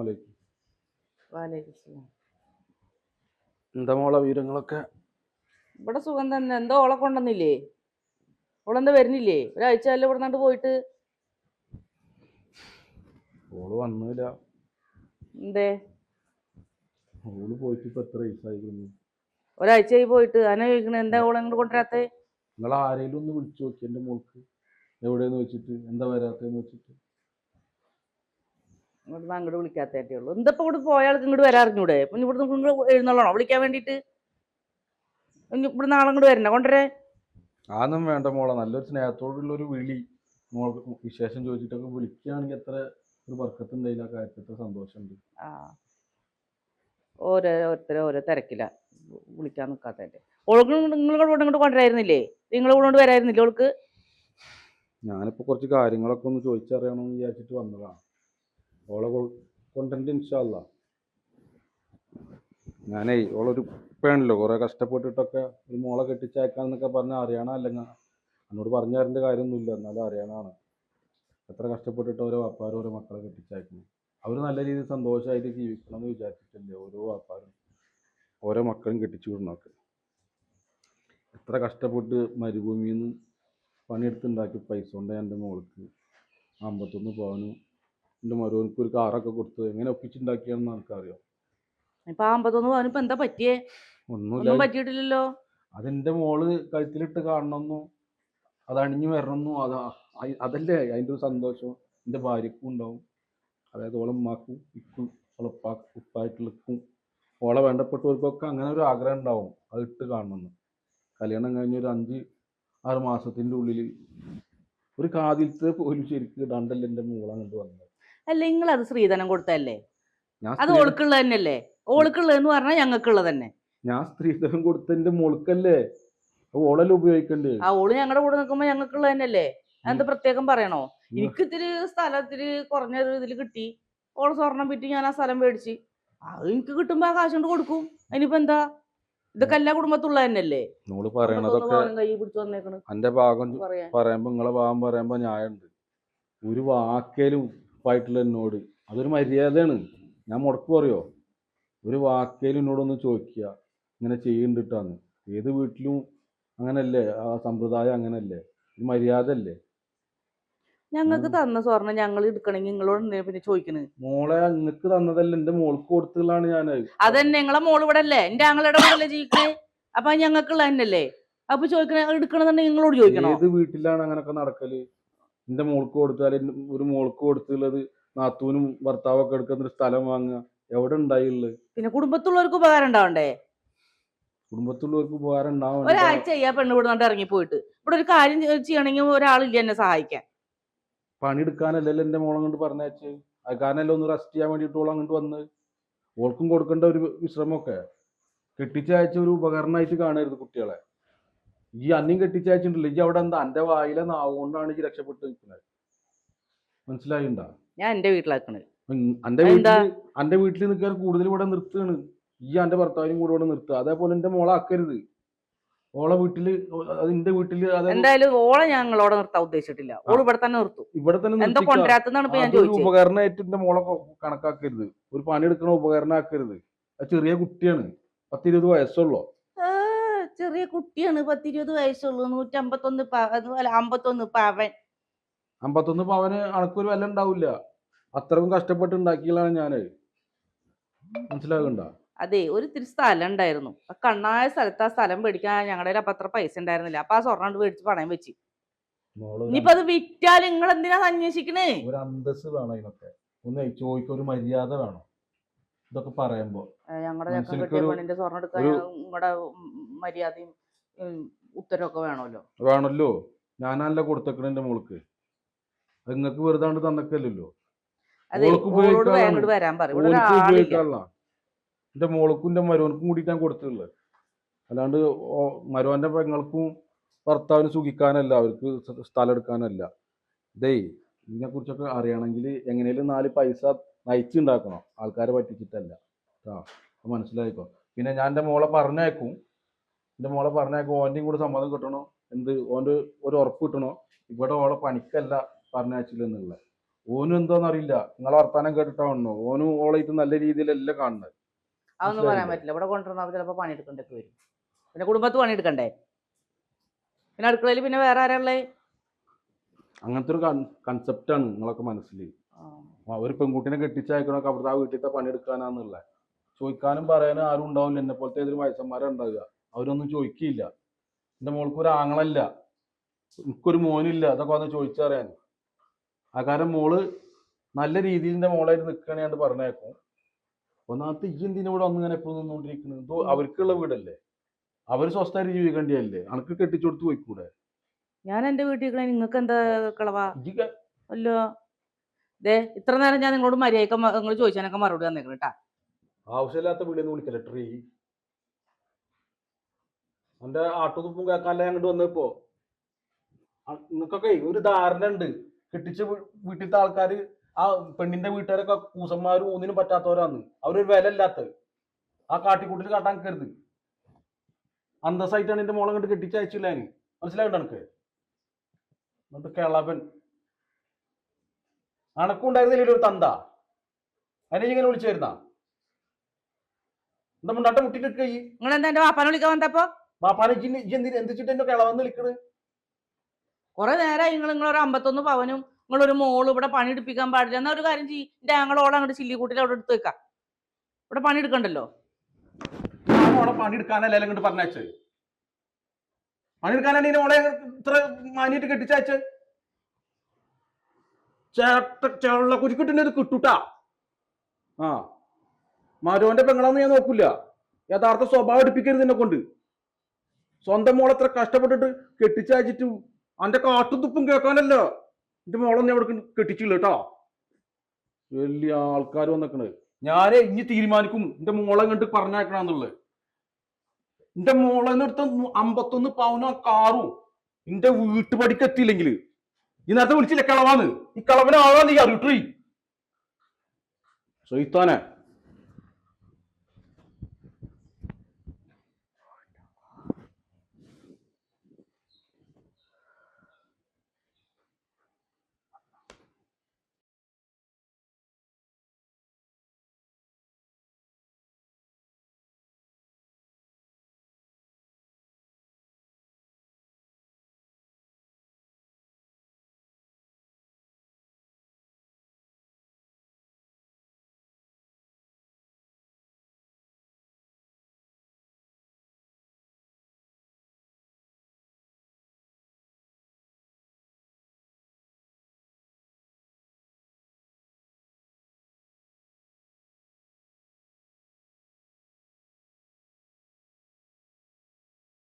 വാലേക്കും എന്താ മോളെ വിവരങ്ങളൊക്കെ? ഇവിടെ സുഖം തന്നെ. എന്തോ ഓളെ കൊണ്ടന്നില്ലേ ഓളെന്താ വരുന്നില്ലേ? ഒരാഴ്ച അല്ല ഇവിടെ നിന്നു പോയിട്ട്? ഓൾ വന്നില്ല. എന്തേ? ഓൾ പോയിട്ട് ഇപ്പൊ എത്ര ദിവസമായിരുന്നു ഒരാഴ്ചയായി പോയിട്ട്. അനെ ചോദിക്കണ എന്താ ഓളെ ഇങ്ങോട്ട് കൊണ്ടുവരാത്തേ? നിങ്ങൾ ആരെങ്കിലും ഒന്ന് വിളിച്ചു നോക്കി. എന്റെ മോൾക്ക് എവിടെയെന്ന് വെച്ചിട്ട്? എന്താ വരാത്തതെന്ന് വെച്ചിട്ട്? ഇവിടുന്ന് അങ്ങോട്ട് വിളിക്കാത്തേ ഉള്ളൂ. എന്താ ഇപ്പൊ ഇവിടെ പോയ ആൾക്ക് ഇങ്ങോട്ട് വരാറിഞ്ഞൂടെ? അപ്പൊ ഇവിടുന്ന് ഇങ്ങോട്ട് എഴുന്നള്ളണോ? വിളിക്കാൻ വേണ്ടിട്ട് ഇവിടുന്ന് ആളെ ഇങ്ങോട്ട് വരണ കൊണ്ടുവരേ. ആന്നും വേണ്ട മോളെ. നല്ലൊരു സ്നേഹത്തോടുള്ള ഒരു വിളി മോൾക്ക് വിശേഷം ചോദിച്ചിട്ടൊക്കെ വിളിക്കുകയാണെങ്കിൽ എത്ര ഒരു വർക്കത്തുണ്ടായില്ല ആ കാര്യത്തിൽ സന്തോഷമുണ്ട്. ആ. ഓരോ ഓരോരുത്തരെ ഓരോ തിരക്കില്ല വിളിക്കാൻ നിൽക്കാത്തതിന്റെ ഓൾക്ക് നിങ്ങളുടെ കൂടെ ഇങ്ങോട്ട് കൊണ്ടുവരായിരുന്നില്ലേ? നിങ്ങളെ കൂടെ കൊണ്ട് വരായിരുന്നില്ലേ ഓൾക്ക്? ഞാനിപ്പോൾ കുറച്ച് കാര്യങ്ങളൊക്കെ ഒന്ന് ചോദിച്ചറിയണമെന്ന് വിചാരിച്ചിട്ട് വന്നതാണ് ഓളെ കൊണ്ടുണ്ട് ഇൻഷാല്ല ഞാനേ ഓളൊരു പേണല്ലോ കുറേ കഷ്ടപ്പെട്ടിട്ടൊക്കെ ഒരു മോളെ കെട്ടിച്ചയക്കാന്നൊക്കെ പറഞ്ഞാൽ അറിയണ അല്ലെങ്കിൽ എന്നോട് പറഞ്ഞു തരേണ്ട കാര്യമൊന്നുമില്ല എന്നാലും അറിയണാണ് എത്ര കഷ്ടപ്പെട്ടിട്ട് ഓരോ വാപ്പാരും ഓരോ മക്കളെ കെട്ടിച്ചയക്കുന്നു. അവർ നല്ല രീതിയിൽ സന്തോഷമായിട്ട് ജീവിക്കണം എന്ന് വിചാരിച്ചിട്ടില്ലേ ഓരോ വാപ്പാരും? ഓരോ മക്കളും കെട്ടിച്ചു വിടണമൊക്കെ എത്ര കഷ്ടപ്പെട്ട് മരുഭൂമിയിൽ നിന്ന് പണിയെടുത്തുണ്ടാക്കി പൈസ കൊണ്ട് എന്റെ മോൾക്ക് അമ്പത്തൊന്ന് പവനും എന്റെ മരുവനക്ക് ഒരു കാറൊക്കെ കൊടുത്ത് എങ്ങനെ ഒപ്പിച്ചുണ്ടാക്കിയാണെന്ന് എനിക്കറിയാം ഇപ്പൊ അമ്പത്തൊന്ന് പവന് എന്താ പറ്റിയേ? ഒന്നുമില്ല ഒന്നും പറ്റിയിട്ടില്ലല്ലോ. അതെന്റെ മോൾ കഴുത്തിലിട്ട് കാണണമെന്നു അത് അണിഞ്ഞു വരണമെന്നു അതാ അയ്- അതല്ലേ അതിന്റെ ഒരു സന്തോഷം. എന്റെ ഭാര്യക്കും ഉണ്ടാവും. അതായത് ഓളെ ഉമ്മാക്കും ഇക്കും ഓളെ ഉപ്പാ ഉപ്പായിട്ടുള്ളക്കും ഓളെ വേണ്ടപ്പെട്ടവർക്കൊക്കെ അങ്ങനെ ഒരു ആഗ്രഹം ഉണ്ടാവും. അത് ഇട്ട് കാണണമെന്ന് കല്യാണം കഴിഞ്ഞ ഒരു അഞ്ച് ആറ് മാസത്തിന്റെ ഉള്ളിൽ ഒരു കാതിലത്തെ പോലും ശരിക്കും ഇടാണ്ടല്ല എന്റെ മോളങ്ങോട്ട് വന്നത്. അല്ല? നിങ്ങൾ അത് സ്ത്രീധനം കൊടുത്തല്ലേ അത് ഓൾക്കുള്ള തന്നെയല്ലേ? ഓൾക്കുള്ളത് എന്ന് പറഞ്ഞാൽ ഞങ്ങൾക്കുള്ളത് തന്നെ. ഞാൻ സ്ത്രീധനം കൊടുത്തതിന്റെ മുളുക്കല്ലേ മോൾക്കല്ലേ ഓളല്ലേ ഉപയോഗിക്കണ്ടേ? ആ ഓൾ ഞങ്ങളുടെ കൂടെ നിൽക്കുമ്പോ ഞങ്ങൾക്കുള്ളത് തന്നെയല്ലേ? എന്താ പ്രത്യേകം പറയണോ? എനിക്ക് ഇത്തിരി സ്ഥലത്തിരി കുറഞ്ഞൊരു ഇതിൽ കിട്ടി. ഓൾ സ്വർണം പിറ്റി ഞാൻ ആ സ്ഥലം മേടിച്ച്. അത് എനിക്ക് കിട്ടുമ്പോ ആ കാശ് കൊണ്ട് കൊടുക്കും. അതിനിപ്പോ എന്താ? ഇതൊക്കെ എല്ലാ കുടുംബത്തുള്ള തന്നെയല്ലേ? പറയണതൊക്കെ എന്റെ ഭാഗം പറയാ പറയുമ്പോൾ നിങ്ങളെ ഭാഗം പറയുമ്പോ ന്യായമുണ്ട്. ഒരു വാക്കേലും ഉപ്പായിട്ടുള്ള എന്നോട്. അതൊരു മര്യാദയാണ്. ഞാൻ മുടക്ക് പറയോ? ഒരു വാക്കേലും എന്നോടൊന്ന് ചോദിക്കുക. ഇങ്ങനെ ചെയ്യുന്നുണ്ടിട്ടാന്ന് ഏത് വീട്ടിലും അങ്ങനല്ലേ? ആ സമ്പ്രദായം അങ്ങനല്ലേ? ഒരു മര്യാദ അല്ലേ ഞങ്ങൾക്ക് തന്ന സ്വർണം ഞങ്ങൾ എടുക്കണമെങ്കിൽ നിങ്ങളോട് എന്തിനാ പിന്നെ ചോദിക്കണേ? മോളെ അങ്ങക്ക് തന്നതല്ല. എന്റെ മോൾക്ക് കൊടുത്തതാണ് ഞാൻ അതന്നെ. നിങ്ങളെ മോൾ ഇവിടെ അല്ലേ എന്റെ ആങ്ങളുടെ കൂടെ അല്ലേ ജീവിക്കണേ? അപ്പൊ ഞങ്ങൾക്കുള്ള തന്നെയല്ലേ? അപ്പൊ ചോദിക്കണ എടുക്കണമെന്നുണ്ടെങ്കിൽ നിങ്ങളോട് ചോദിക്കണോ? ഏത് വീട്ടിലാണ് അങ്ങനൊക്കെ നടക്കൽ? എന്റെ മോൾക്ക് കൊടുത്താൽ ഒരു മോൾക്ക് കൊടുത്തുള്ളത് നാത്തൂനും ഭർത്താവൊക്കെ എടുക്കുന്ന ഒരു സ്ഥലം വാങ്ങുക. എവിടെ ഉണ്ടായുള്ളത് പിന്നെ കുടുംബത്തുള്ളവർക്ക് ഉപകാരം ഉണ്ടാവണ്ടേ? കുടുംബത്തുള്ളവർക്ക് ഉപകാരം ഉണ്ടാവും ഒരാഴ്ച ചെയ്യാ പെണ്ണ് ഇവിടെ ഇറങ്ങി പോയിട്ട് ഇവിടെ ഒരു കാര്യം ചെയ്യ- ചെയ്യണമെങ്കിൽ ഒരാളില്ല എന്നെ സഹായിക്കാൻ. പണിയെടുക്കാനല്ലല്ലോ എന്റെ മോളെ കൊണ്ട് പറഞ്ഞേച്ച് അത് കാരണമല്ലോ ഒന്ന് റെസ്റ്റ് ചെയ്യാൻ വേണ്ടിയിട്ട് ഓൾ അങ്ങോട്ട് വന്ന്? ഓൾക്കും കൊടുക്കേണ്ട ഒരു വിശ്രമമൊക്കെ കെട്ടിച്ചയച്ച ഒരു ഉപകരണമായിട്ട് കാണരുത് കുട്ടികളെ. ഈ അന്യം കെട്ടിച്ചയച്ചിട്ടില്ല ഈ അവിടെ എന്താ? എന്റെ വായിലെ നാവ് കൊണ്ടാണ് ഈ രക്ഷപ്പെട്ട് നിൽക്കുന്നത് മനസ്സിലായിണ്ടാ? ഞാൻ എന്റെ വീട്ടിലാക്കണത്. എന്റെ വീട്ടിൽ വീട്ടിൽ അന്റെ വീട്ടിൽ നിൽക്കാൻ കൂടുതൽ ഇവിടെ നിർത്തുകയാണ്. ഈ എന്റെ ഭർത്താവിനും കൂടെ ഇവിടെ നിർത്തുക. അതേപോലെ എന്റെ മോളെ ആക്കരുത്. ഓളെ വീട്ടിൽ എന്റെ വീട്ടിൽ എന്തായാലും ഓളെ ഞങ്ങളോടെ നിർത്താൻ ഉദ്ദേശിച്ചിട്ടില്ല. ഓൾ ഇവിടെ തന്നെ നിർത്തും. ഇവിടെ തന്നെ എന്താ. ഞാൻ ചോദിച്ചത് ഉപകരണമായിട്ട് എന്റെ മോളെ കണക്കാക്കരുത്. ഒരു പണി എടുക്കണ ഉപകരണം ആക്കരുത് ചെറിയ കുട്ടിയാണ്. പത്തിരുപത് വയസ്സുള്ളോ. ചെറിയ കുട്ടിയാണ് പത്തിരുപത് വയസ്സുള്ളൂ. നൂറ്റമ്പത്തൊന്ന് അതുപോലെ അമ്പത്തൊന്ന് പവൻ. അമ്പത്തൊന്ന് പവന് അണക്കൊരു വില ഉണ്ടാവില്ല. അത്രയും കഷ്ടപ്പെട്ട് ഉണ്ടാക്കിയതാണ് ഞാൻ. മനസ്സിലാകണ്ട അതെ ഒരു ഇത്തിരി സ്ഥലം ഉണ്ടായിരുന്നു. കണ്ണായ സ്ഥലത്ത് ആ സ്ഥലം മേടിക്കാൻ ഞങ്ങളുടെ കയ്യിൽ അപ്പൊ അത്ര പൈസ ഉണ്ടായിരുന്നില്ല. അപ്പൊ ആ സ്വർണം കൊണ്ട് മേടിച്ച് പണയം വെച്ച്. ഇനിയിപ്പത് അത് വിറ്റാൽ നിങ്ങൾ എന്തിനാ അന്വേഷിക്കണേ ഒരു അന്തസ് വേണം ഇതിനൊക്കെ ഒന്ന് ചോദിക്കാൻ ഒരു മര്യാദ വേണം. ഇതൊക്കെ പറയുമ്പോ ഞങ്ങളുടെ മനുഷ്യർക്ക് കെട്ടിയ പെണ്ണിന്റെ സ്വർണം എടുക്കാൻ നിങ്ങളുടെ മര്യാദയും ഉത്തരവൊക്കെ വേണമല്ലോ വേണമല്ലോ ഞാനല്ല കൊടുത്തേക്കണ എന്റെ മോൾക്ക് അത് നിങ്ങൾക്ക് വെറുതെ കൊണ്ട് തന്നക്കല്ലോ എന്റെ മോൾക്കും എന്റെ മരുവനക്കും കൂടിയിട്ടാണ് കൊടുത്തിട്ടുള്ളത് അല്ലാണ്ട് മരുവന്റെ പെങ്ങൾക്കും ഭർത്താവിന് സുഖിക്കാനല്ല. അവർക്ക് സ്ഥ- സ്ഥലം എടുക്കാനല്ല. ഇതേ ഇതിനെ കുറിച്ചൊക്കെ അറിയണമെങ്കിൽ എങ്ങനെയും നാല് പൈസ നയിച്ചുണ്ടാക്കണം. ആൾക്കാരെ പറ്റിച്ചിട്ടല്ല. ആ മനസ്സിലായിക്കോ? പിന്നെ ഞാൻ എന്റെ മോളെ പറഞ്ഞേക്കും എന്റെ മോളെ പറഞ്ഞേക്കും ഓന്റെയും കൂടെ സമ്മതം കിട്ടണോ? എന്ത്? ഓന്റെ ഒരു ഉറപ്പ് കിട്ടണോ? ഇവിടെ ഓളെ പണിക്കല്ല പറഞ്ഞയച്ചില്ലെന്നുള്ള. ഓനും എന്താന്നറിയില്ല നിങ്ങളെ വർത്താനം കേട്ടിട്ടാണോ ഓനും ഓളായിട്ട് നല്ല രീതിയിലല്ല കാണുന്നത്. അതൊന്നും പറയാൻ പറ്റില്ല. ഇവിടെ കൊണ്ടുവന്നാൽ ചിലപ്പോൾ പണിയെടുക്കേണ്ടൊക്കെ വരും. പിന്നെ കുടുംബത്ത് പണിയെടുക്കണ്ടേ? പിന്നെ അടുക്കളയിൽ പിന്നെ വേറെ ആരാ ഉള്ളത് അങ്ങനത്തെ ഒരു ആണ് നിങ്ങളൊക്കെ മനസ്സിൽ ഒരു പെൺകുട്ടിനെ കെട്ടിച്ചയക്കണൊക്കെ അവിടുത്തെ ആ വീട്ടിലത്തെ പണിയെടുക്കാനാന്നുള്ള. ചോദിക്കാനും പറയാനും ആരും ഉണ്ടാവില്ല. എന്നെ പോലത്തെ ഏതൊരു വയസ്സന്മാരെ ഉണ്ടാവുക. അവരൊന്നും ചോദിക്കില്ല. എന്റെ മോൾക്ക് ഒരു ആങ്ങളല്ല. എനിക്കൊരു മോനില്ല. അതൊക്കെ വന്ന് ചോദിച്ചറിയാൻ. ആ കാരണം മോൾ നല്ല രീതിയിൽ എന്റെ മോളായിട്ട് നിൽക്കണേണ്ട് പറഞ്ഞേക്കും. ഒന്നാമത്തെ ഈ എന്തിനോട് ഇവിടെ ഇങ്ങനെ എപ്പോഴും നിന്നുകൊണ്ടിരിക്കുന്നത് അവർക്കുള്ള വീടല്ലേ? അവർ സ്വസ്ഥമായിട്ട് ജീവിക്കേണ്ടിയല്ലേ? അനക്ക് കെട്ടിച്ചു കൊടുത്ത് പോയിക്കൂടെ? ഞാൻ എന്റെ വീട്ടിൽ നിൽക്കണേ നിങ്ങൾക്ക് എന്താ കളവാ അല്ലോ. ദേ ഇത്ര നേരം ഞാൻ നിങ്ങളോട് മര്യാദയ്ക്ക് നിങ്ങൾ ചോദിച്ചാനൊക്കെ മറുപടി തന്നേക്കണം കേട്ടാ ആവശ്യമില്ലാത്ത വീടൊന്നും വിളിക്കല ട്രീ? എന്റെ ആട്ടുതുപ്പും കേൾക്കാനല്ലേ അങ്ങോട്ട് വന്നപ്പോ നിങ്ങൾക്കൊക്കെ ഒരു ധാരണ ഉണ്ട് കെട്ടിച്ച വീട്ടിലത്തെ ആൾക്കാര് ആ പെണ്ണിന്റെ വീട്ടുകാരൊക്കെ കൂസന്മാരും ഒന്നിനും പറ്റാത്തവരാന്ന്. അവരൊരു വില ഇല്ലാത്ത ആ കാട്ടിക്കൂട്ടിൽ കാട്ടാൻ കരുത് അന്തസ്സായിട്ടാണ് എന്റെ മോളെ കണ്ട് കെട്ടിച്ചയച്ചില്ല ഞാൻ മനസ്സിലായിട്ട് എനിക്ക് എന്നിട്ട് കിളവൻ. അണക്കുണ്ടായിരുന്നില്ല ഒരു തന്ത? അതിനെ ഇങ്ങനെ വിളിച്ചായിരുന്നാ എന്താ മുണ്ടാട്ട മുട്ടിട്ട് നിങ്ങൾ എന്താ വാപ്പാനെ വിളിക്കാൻ വന്നപ്പോ? എന്തിന് എന്തിച്ചിട്ട് എന്നെ കിളവെന്ന് വിളിക്കണ്? കുറെ നേരമായി നിങ്ങൾ നിങ്ങളൊരു അമ്പത്തൊന്ന് പവനും നിങ്ങളൊരു മോൾ ഇവിടെ പണി എടുപ്പിക്കാൻ പാടില്ല. എന്നാ ഒരു കാര്യം ചെയ്യും. എന്റെ ഞങ്ങളോടെ അങ്ങോട്ട് ചില്ലിക്കൂട്ടിൽ അവിടെ എടുത്ത് വെക്കാം. ഇവിടെ പണി എടുക്കണ്ടല്ലോ? പണി ഓളെ പണിയെടുക്കാനല്ലേ ഇങ്ങോട്ട് പറഞ്ഞയച്ച് പണിയെടുക്കാനാണ് ഇനി മോളെ ഇത്ര മാനിയിട്ട് കെട്ടിച്ചയച്ച്. ചേട്ട ചേള കുരിക്കിട്ടിന് ഇത് കിട്ടൂട്ടാ. ആ. മരോന്റെ പെങ്ങളാന്ന് ഞാൻ നോക്കൂല. യഥാർത്ഥ സ്വഭാവം എടുപ്പിക്കരുത് എന്നെ കൊണ്ട്. സ്വന്തം മോളെ എത്ര കഷ്ടപ്പെട്ടിട്ട് കെട്ടിച്ചയച്ചിട്ട് അന്റെ കാട്ടുതുപ്പും കേൾക്കാനല്ല. എന്റെ മോളൊന്നും അവിടെ കെട്ടിച്ചില്ല കേട്ടോ. വലിയ ആൾക്കാർ വന്നിക്കണത് ഞാനേ ഇനി തീരുമാനിക്കും. എന്റെ മോളെ കണ്ട് പറഞ്ഞേക്കണമെന്നുള്ളത് എന്റെ മോളെ അടുത്ത അമ്പത്തൊന്ന് പവനോ കാറു? എന്റെ വീട്ടുപടിക്ക് എത്തിയില്ലെങ്കിൽ ഈ നേരത്തെ വിളിച്ചില്ല കളവാന്ന്? ഈ കളവനെ ആളാ നീ അറിയിട്ടു സൊയ്ത്താനെ